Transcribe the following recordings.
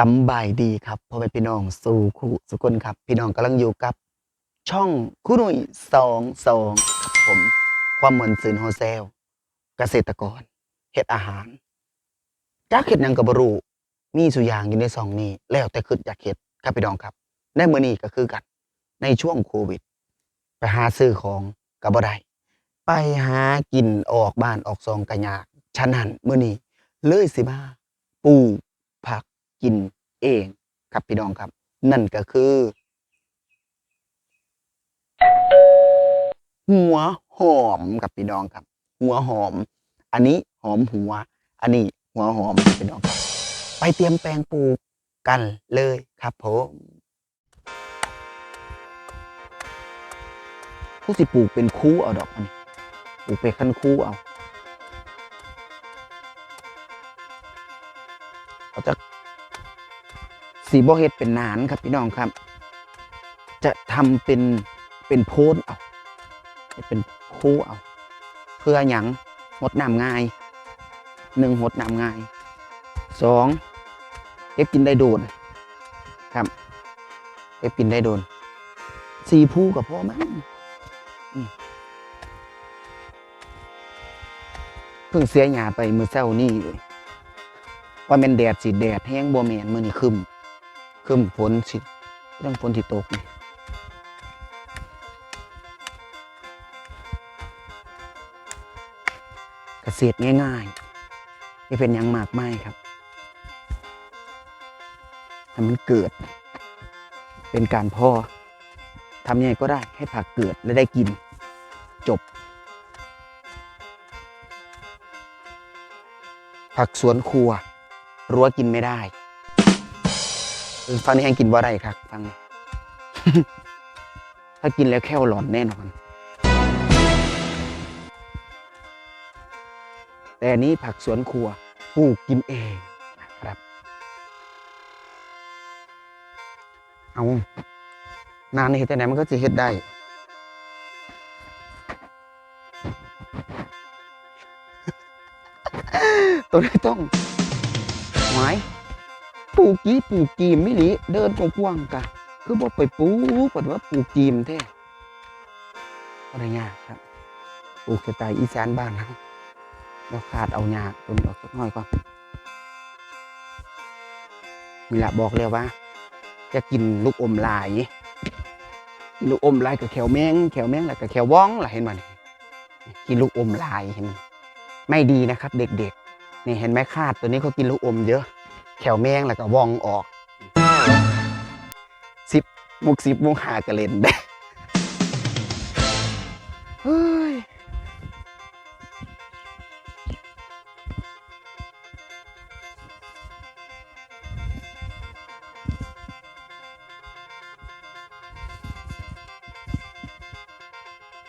สำบายดีครับพ่อแม่พี่น้องสู่คู่สุคนครับ พี่น้องกำลังอยู่กับ ช่องคู่หนุ่ยสองสองครับผม ความเหมือนซืนโฮเซล เกษตรกรเฮ็ดอาหารจากเฮ็ดหยังกับบรูมีสุยางอยู่ในซองนี้ แล้วแต่คืออยากเฮ็ดครับพี่น้องครับในมื้อนี้ก็คือกันในช่วงโควิด ไปหาซื้อของก็บ่ได้ไปหากินออกบ้านออกซองก็ยากฉะนั้นมื้อนี้เลยสิมาปลู กินเองครับพี่น้องครับ นั่นก็คือ หัวหอมกับพี่น้องครับ หัวหอม อันนี้หอมหัว อันนี้หัวหอมครับพี่น้องครับ ไปเตรียมแปลงปลูกกันเลยครับผมผู้สิปลูกเป็นคู่เอาดอกอันนี้ปลูกไปขั้นคู่เอาเราจะ สีบ่เฮ็ดเป็นหนานครับพี่น้องครับ จะทำเป็นเป็นโพนเอาเป็นคู่เอา เพื่อหยังหดน้ำง่ายหนึ่งหดน้ำง่ายสองเก็บกินได้โดนครับเก็บกินได้โดนสี่ผู้กับพ่อมั้งเพิ่งเสียหยาไปมือเช้านี่ว่าแมันแดดสิแดดแห้งบัวแมนมือนี่คึม คึมฝนสิเรื่องฝนที่ตกนี่เกษตรง่ายๆไม่เป็นยังมากไม่ครับถ้ามันเกิด เป็นการพ่อทำยังไงก็ได้ให้ผักเกิดและได้กิน จบ ผักสวนครัวรั้วกินไม่ได้ ฟังนี่ให้กินว่าไรครับฟังถ้ากินแล้วแค่หลอนแน่นอน แต่นี้ผักสวนครัวปลูกกินเองนะครับ เอานานนี่เฮ็ดแต่ไหนมันก็จะเฮ็ดได้ตัวนี้ต้องหมาย ปลูกกีปลูกกีมไม่หลีเดินกว้างๆกะ คือบอกไปปลูกก่อนว่าปลูกกีมแท้อะไรยากครับปลูกสไตล์อีสานบ้านเราเราขาดเอาหญ้าตัวนี้ออกสักหน่อยก่อนนี่แหละบอกเลยว่า จะกินลูกอมลายกินลูกอมลายกับแขวแมงแขวแมงแล้วกับแขวว้องล่ะเห็นไหมนี่กินลูกอมลายเห็นไมไม่ดีนะครับ เด็กๆนี่เห็นไหมคาดตัวนี้เขากินลูกอมเยอะ แขวแมงแล้วก็ว่องออกสิบมุกสิบมุกหากระเล่นได้เฮ้ย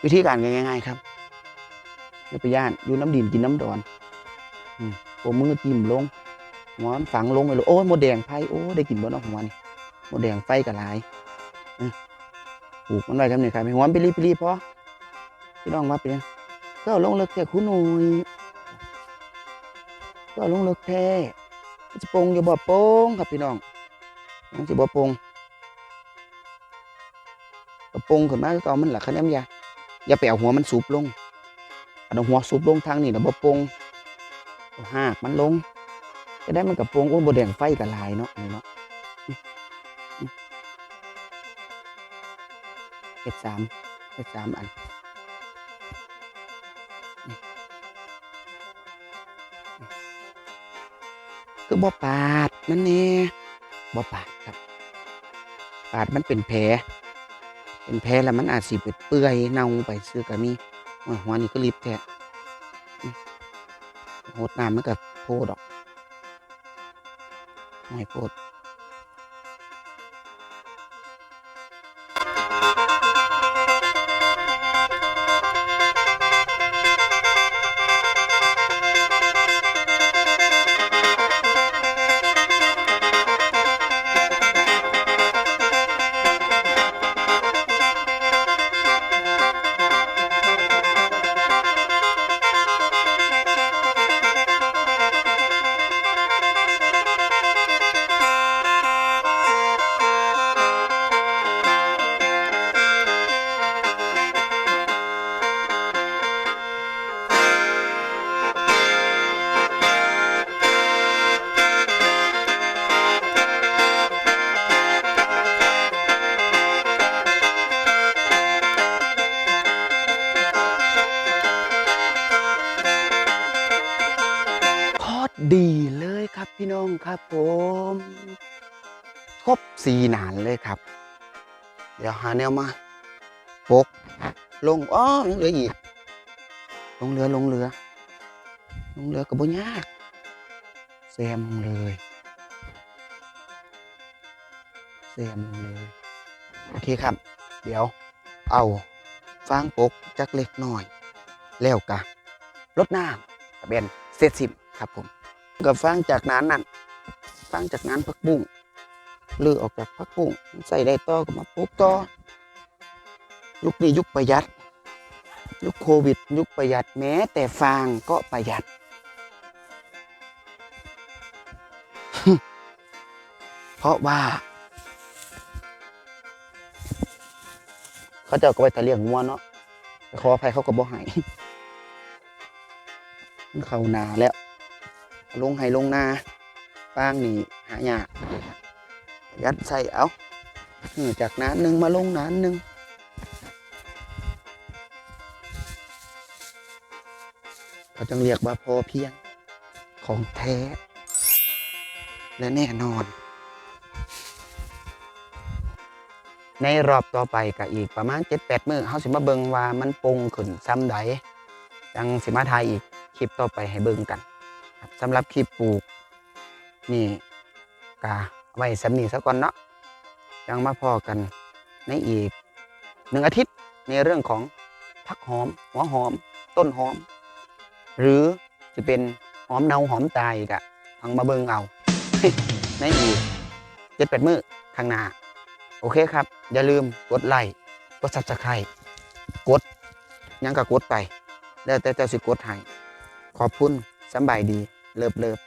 วิธีการง่ายๆครับอย่าไปย่านอยู่น้ำดินกินน้ำดอนอมโอ้มือจิ้มลง หัวมันฝังลงไปเลยโอ้ยหมแดงไฟโอ้ได้กินบนออกหัวนี่หมแดงไฟกระลายปลูกมันไว้ครับนี่ครับให้หัวมันไปรีบไปรีบพอพี่น้องว่าเป็นก็ลงเลิกแค่คุณหนุ่ยก็ลงเลิกแท้จะโปงอย่าบ่โปงครับพี่น้องมันจะบ่โปงกระโปงขึ้นมาก็เอามันหลักคะแนนยาอย่าไปเอาหัวมันสูบลงเอาหัวสูบลงทางนี่นะบ่โปงหากมันลง จะได้มันกับโปงโอ้บ่แดงไฟกับลายเนาะนี่เนาะอืมอืมเฮ็ดสามเฮ็ดสามอันคือบ่ปาดมันแน่บ่ปาดครับ ปาดมันเป็นแผลเป็นแผลแล้วมันอาจสิเปื่อยเน่าไปซื้อก็มีหัวนี่ก็รีบแท้โหดน้ำมันก็โพดอก ไม่โพด ดีเลยครับพี่น้องครับผมครบสี่หนานเลยครับ เดี๋ยวหาแนวมาปกลงอ้อยังเหลืออีกลงเรือลงเรือ ลงเรือก็บ่ยากแซมเลยแซมเลยโอเคครับ เดี๋ยว เอาฟางปกจักเล็กหน้อย แล้วกะลดน้ำกระเบนเสร็จสิ้นครับผม กับฟางจากนั้นนั่นฟางจากนั้นพักบุ้งเลือออกจากพักบุ้งใส่ได้ต่อก็มาปลูกต่อยุคนี้ยุคประหยัด ยุคโควิด ยุคประหยัดแม้ แต่ฟางก็ประหยัด เพราะว่า เขาจ้าก็ไปทะเลียงงัวเนาะขออภัยเขาก็บ่ให้เข้านาแล้ว ลงให้ลงนาฟางนี่หายากยัดใส่เอาจากน้ำหนึ่งมาลงน้ำหนึ่งเขาจึงเรียกว่าพอเพียงของแท้ และแน่นอน ในรอบต่อไปก็อีกประมาณ 7-8 มื้อเฮาสิมาเบิงว่ามันปรุงขึ้นซ้ำใดจังสิมาถ่ายอีกคลิปต่อไปให้เบิงกัน สำหรับคลิปปลูก นี่กะไว้สำนีซะก่อนเนาะจังมาพอกันในอีกหนึ่งอาทิตย์ในเรื่องของผักหอม หัวหอม ต้นหอม หรือจะเป็นหอมเนาหอมตายกะฟังมาเบิงเอา ในอีกเจ็ดแปดมื้อข้างหน้า โอเคครับ อย่าลืมกดไลค์กดซับสไครต์กดยังก็กดไป แล้วแต่เจ้าสิกดให้ขอบคุณ สบายดี เลิฟเลิฟ